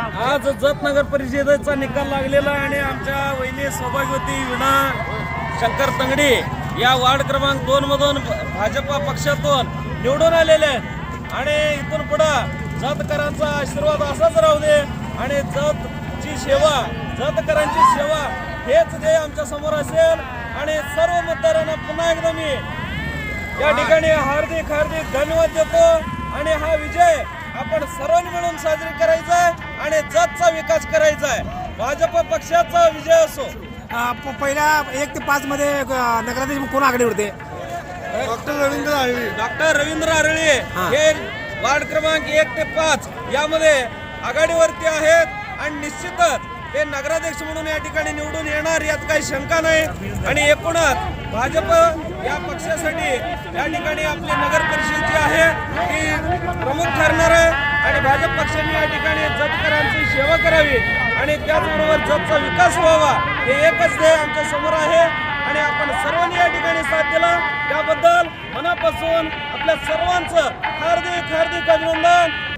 आज जत नगर परिषदेचा निकाल लागलेला आहे आणि आमच्या वहिनी सौभाग्यवती विणा शंकर तंगडी या वार्ड क्रमांक दोन मधून भाजपा पक्षातून निवडून आलेले आहेत. आणि इथून पुढं जतकरांचा आशीर्वाद असाच राहू दे आणि जतची सेवा जतकरांची सेवा हेच जे आमच्यासमोर असेल. आणि सर्व मतदारांना पुन्हा एकदा मी या ठिकाणी हार्दिक हार्दिक धन्यवाद देतो. आणि हा विजय आपण सर्वांनी मिळून साजरी करायचा आहे जतचा विकास करायचा आहे भाजप पक्षाचा विजय असो. अ, प- पहिल्या एक ते पाच मध्ये नगराध्यक्ष कोण आघाडी होते? डॉक्टर रवींद्र आळवी डॉक्टर रवींद्र आरळे हे. वार्ड क्रमांक एक ते पाच यामध्ये आघाडीवरती आहेत आणि निश्चितच ते नगराध्यक्ष म्हणून या ठिकाणी निवडून येणार यात काही शंका नाही. आणि एकूणच भाजप या पक्षासाठी या ठिकाणी आपली नगर परिषद जी आहे ती प्रमुख ठरणार आहे आणि भाजप पक्षाने या ठिकाणी जतकरांची सेवा करावी आणि त्याचबरोबर जगचा विकास व्हावा हे एकच ध्येय आमच्यासमोर आहे. आणि आपण सर्वांनी या ठिकाणी साथ दिला. त्याबद्दल मनापासून आपल्या सर्वांचं हार्दिक हार्दिक अभिनंदन.